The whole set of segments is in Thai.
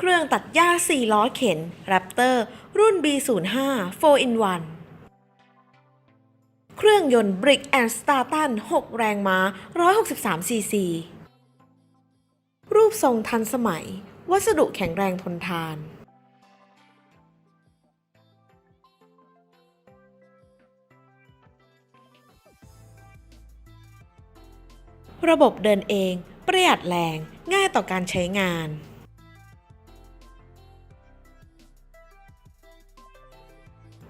เครื่องตัดหญ้า 4 ล้อเข็น Raptor รุ่น B05 4 in 1 เครื่องยนต์ Brick and Starton 6 แรงม้า 163ซีซีรูปทรงทันสมัย วัสดุแข็งแรงทนทานระบบเดินเอง ประหยัดแรง ง่ายต่อการใช้งาน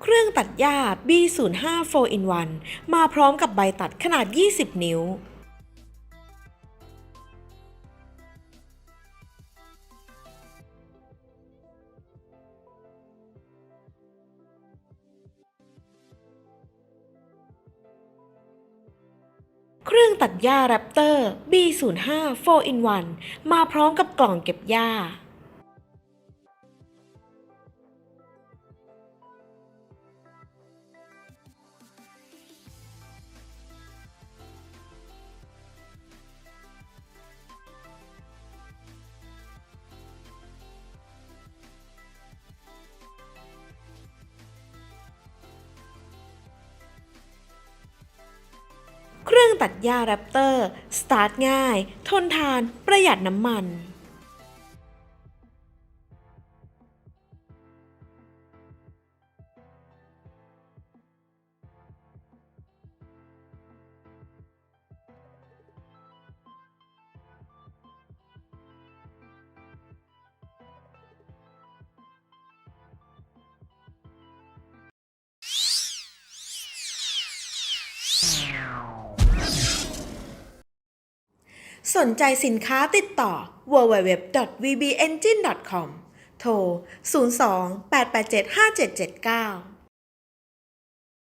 เครื่องตัดหญ้า B05 4 in 1มาพร้อมกับใบตัดขนาด 20 นิ้ว เครื่องตัดหญ้า Raptor B05 4 in 1มาพร้อมกับกล่องเก็บหญ้า ตัดหญ้าแรปเตอร์ สตาร์ทง่าย ทนทาน ประหยัดน้ำมัน สนใจสินค้าติดต่อ www.vbengine.com โทร 02 887 5779